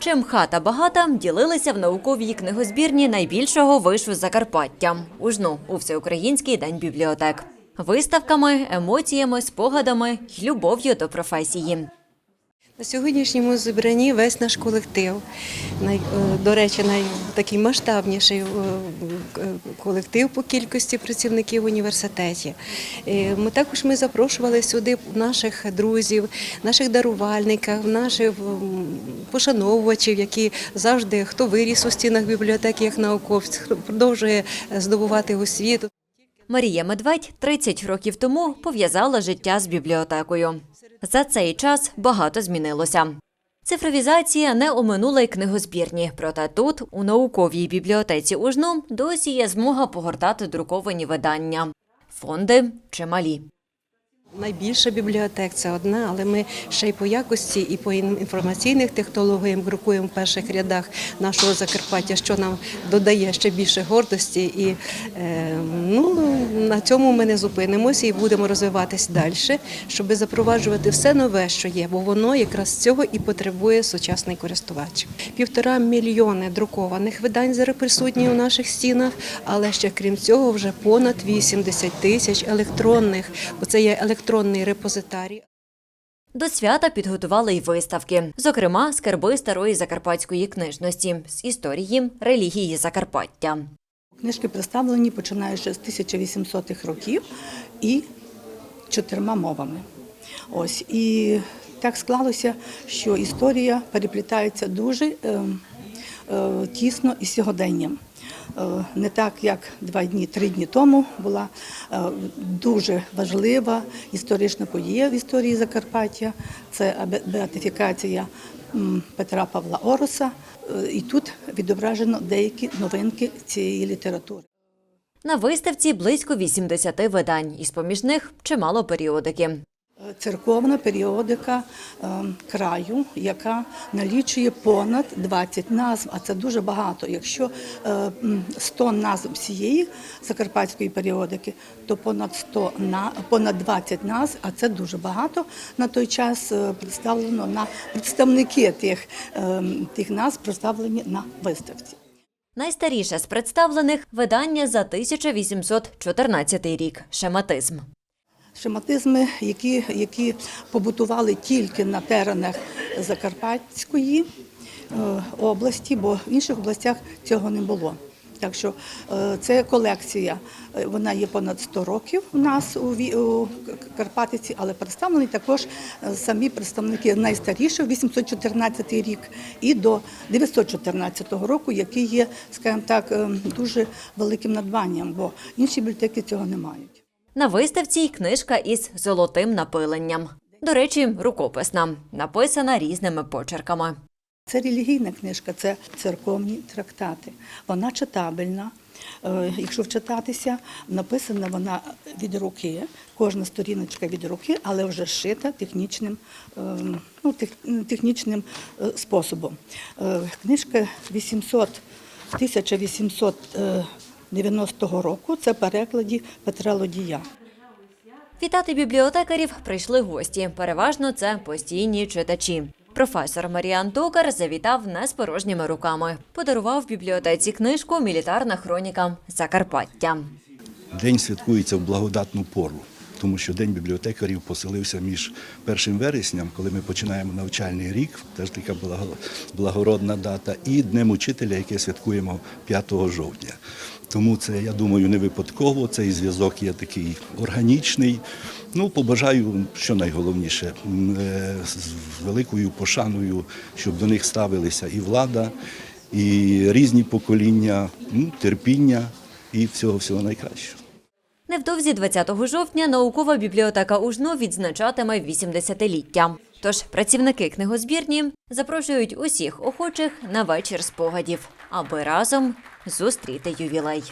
Чим хата багата ділилися в науковій книгозбірні найбільшого вишу Закарпаття Ужну у всеукраїнський день бібліотек. Виставками, емоціями, спогадами й любов'ю до професії. На сьогоднішньому зібранні весь наш колектив, е, до речі, най, такий масштабніший е, е, колектив по кількості працівників університеті. Ми також ми запрошували сюди наших друзів, наших дарувальників, наших пошановувачів, які завжди хто виріс у стінах бібліотеки як науковець, хто продовжує здобувати освіту. Марія Медведь 30 років тому пов'язала життя з бібліотекою. За цей час багато змінилося. Цифровізація не оминула й книгозбірні, проте тут, у науковій бібліотеці Ужну, досі є змога погортати друковані видання. Фонди чималі. Найбільша бібліотек це одна, але ми ще й по якості і по інформаційних технологіям крокуємо в перших рядах нашого Закарпаття, що нам додає ще більше гордості. І е, ну, на цьому ми не зупинимося і будемо розвиватись далі, щоб запроваджувати все нове, що є, бо воно якраз цього і потребує сучасний користувач. Півтора мільйони друкованих видань зараз присутні у наших стінах, але ще крім цього, вже понад 80 тисяч електронних, це є електронний репозитарій. До свята підготували й виставки, зокрема, скарби старої закарпатської книжності з історії релігії Закарпаття. Книжки представлені починаючи з 1800-х років і чотирма мовами. Ось і так склалося, що історія переплітається дуже е, е, тісно із сьогоденням. Е, Не так, як два дні, три дні тому була е, дуже важлива історична подія в історії Закарпаття. Це беатифікація Петра Павла Ороса. Е, І тут відображено деякі новинки цієї літератури. На виставці близько 80 видань, із поміж них чимало періодики. Церковна періодика е, краю, яка налічує понад 20 назв, а це дуже багато. Якщо е, 100 назв всієї закарпатської періодики, то понад 100 на понад 20 назв, а це дуже багато. На той час е, представлено на представники тих, е, тих назв представлені на виставці. Найстаріше з представлених видання за 1814 рік шематизм. Шематизми, які, які побутували тільки на теренах Закарпатської е, області, бо в інших областях цього не було. Так що е, це колекція, е, вона є понад 100 років у нас у, Карпатиці, але представлені також самі представники найстарішого, 814 рік, і до 914 року, який є, скажімо так, е, дуже великим надбанням, бо інші бібліотеки цього не мають. На виставці й книжка із золотим напиленням. До речі, рукописна, написана різними почерками. Це релігійна книжка, це церковні трактати. Вона читабельна. Е, Якщо вчитатися, написана вона від руки, кожна сторіночка від руки, але вже зшита технічним, е, ну, технічним е, способом. Книжка 800, 1890 року це перекладі Петра Лодія. Вітати бібліотекарів прийшли гості. Переважно це постійні читачі. Професор Маріан Токар завітав не з порожніми руками. Подарував бібліотеці книжку Мілітарна хроніка Закарпаття. День святкується в благодатну пору, тому що День бібліотекарів поселився між 1 вересням, коли ми починаємо навчальний рік, теж така благородна дата, і Днем учителя, яке святкуємо 5 жовтня. Тому це, я думаю, не випадково. Цей зв'язок є такий органічний. Ну, побажаю, що найголовніше, е, з великою пошаною, щоб до них ставилися і влада, і різні покоління, терпіння і всього всього найкращого. Невдовзі 20 жовтня наукова бібліотека УЖНУ відзначатиме 80-ліття. Тож працівники книгозбірні запрошують усіх охочих на вечір спогадів, аби разом зустріти ювілей.